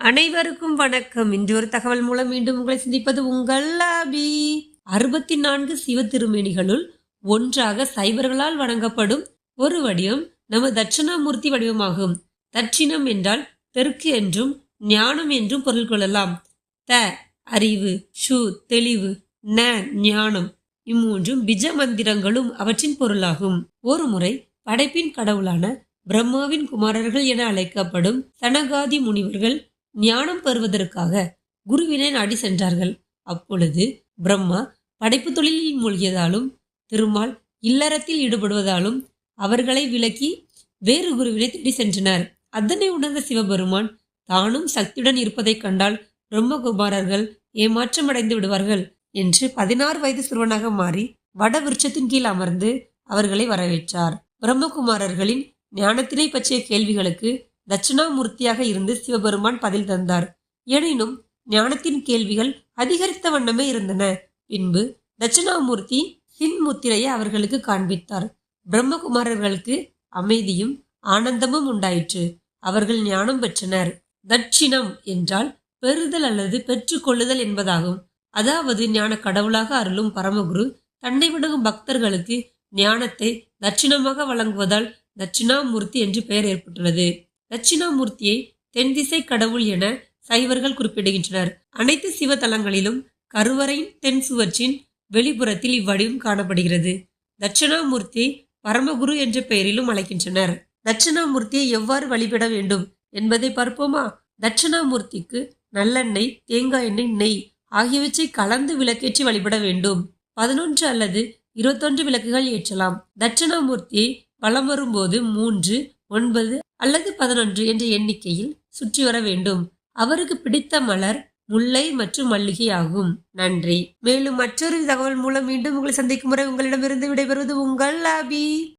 அனைவருக்கும் வணக்கம். இன்று ஒரு தகவல் மூலம் மீண்டும் உங்களை சிந்திப்பது உங்கள் அபி. அறுபத்தி நான்கு சிவ திருமேனிகளுள் ஒன்றாக சைவர்களால் வணங்கப்படும் ஒரு வடிவம் நமது தட்சிணாமூர்த்தி வடிவமாகும். தட்சிணம் என்றால் தெற்கு என்றும் ஞானம் என்றும் பொருள் கொள்ளலாம். த அறிவு ஷு தெளிவு ந ஞானம் இம்மூன்றும் பிஜ மந்திரங்களும் அவற்றின் பொருளாகும். ஒரு முறை படைப்பின் கடவுளான பிரம்மாவின் குமாரர்கள் என அழைக்கப்படும் சனகாதி முனிவர்கள் ஞானம் பெறுவதற்காக குருவினை நாடி சென்றார்கள். அப்பொழுது பிரம்மா படைப்பு தொழிலில் மூழ்கியதாலும் திருமால் இல்லறத்தில் ஈடுபடுவதாலும் அவர்களை விலக்கி வேறு குருவினை தேடி சென்றனர். அதனை உணர்ந்த சிவபெருமான் தானும் சக்தியுடன் இருப்பதைக் கண்டால் பிரம்மகுமாரர்கள் ஏமாற்றமடைந்து விடுவார்கள் என்று பதினாறு வயது சிறுவனாக மாறி வட விருட்சத்தின் கீழ் அமர்ந்து அவர்களை வரவேற்றார். பிரம்மகுமாரர்களின் ஞானத்தினை பற்றிய கேள்விகளுக்கு தட்சிணாமூர்த்தியாக இருந்து சிவபெருமான் பதில் தந்தார். எனினும் ஞானத்தின் கேள்விகள் அதிகரித்த வண்ணமே இருந்தன. பின்பு தட்சிணாமூர்த்தி சின்முத்திரையை அவர்களுக்கு காண்பித்தார். பிரம்மகுமாரர்களுக்கு அமைதியும் ஆனந்தமும் உண்டாயிற்று. அவர்கள் ஞானம் பெற்றனர். தட்சிணம் என்றால் பெறுதல் அல்லது பெற்றுக்கொள்ளுதல் என்பதாகும். அதாவது ஞான கடவுளாக அருளும் பரமகுரு தன்னை வணங்கும் பக்தர்களுக்கு ஞானத்தை தட்சிணமாக வழங்குவதால் தட்சிணாமூர்த்தி என்று பெயர் ஏற்பட்டுள்ளது. தட்சிணாமூர்த்தியை தென் திசை கடவுள் என சைவர்கள் குறிப்பிடுகின்றனர். அனைத்து சிவ தலங்களிலும் கருவறையின் தென் சுவற்றின் வெளிப்புறத்தில் இவ்வடிவம் காணப்படுகிறது. தட்சிணாமூர்த்தி பரமகுரு என்ற பெயரிலும் அழைக்கின்றனர். தட்சிணாமூர்த்தியை எவ்வாறு வழிபட வேண்டும் என்பதை பார்ப்போமா? தட்சிணாமூர்த்திக்கு நல்லெண்ணெய் தேங்காய் எண்ணெய் நெய் ஆகியவற்றை கலந்து விளக்கேற்றி வழிபட வேண்டும். பதினொன்று அல்லது இருபத்தொன்று விளக்குகள் ஏற்றலாம். தட்சிணாமூர்த்தியை வலம் வரும்போது மூன்று ஒன்பது அல்லது பதினொன்று என்ற எண்ணிக்கையில் சுற்றி வர வேண்டும். அவருக்கு பிடித்த மலர் முல்லை மற்றும் மல்லிகை ஆகும். நன்றி. மேலும் மற்றொரு தகவல் மூலம் மீண்டும் உங்களை சந்திக்கும் முறை உங்களிடமிருந்து விடைபெறுவது உங்கள் லாபி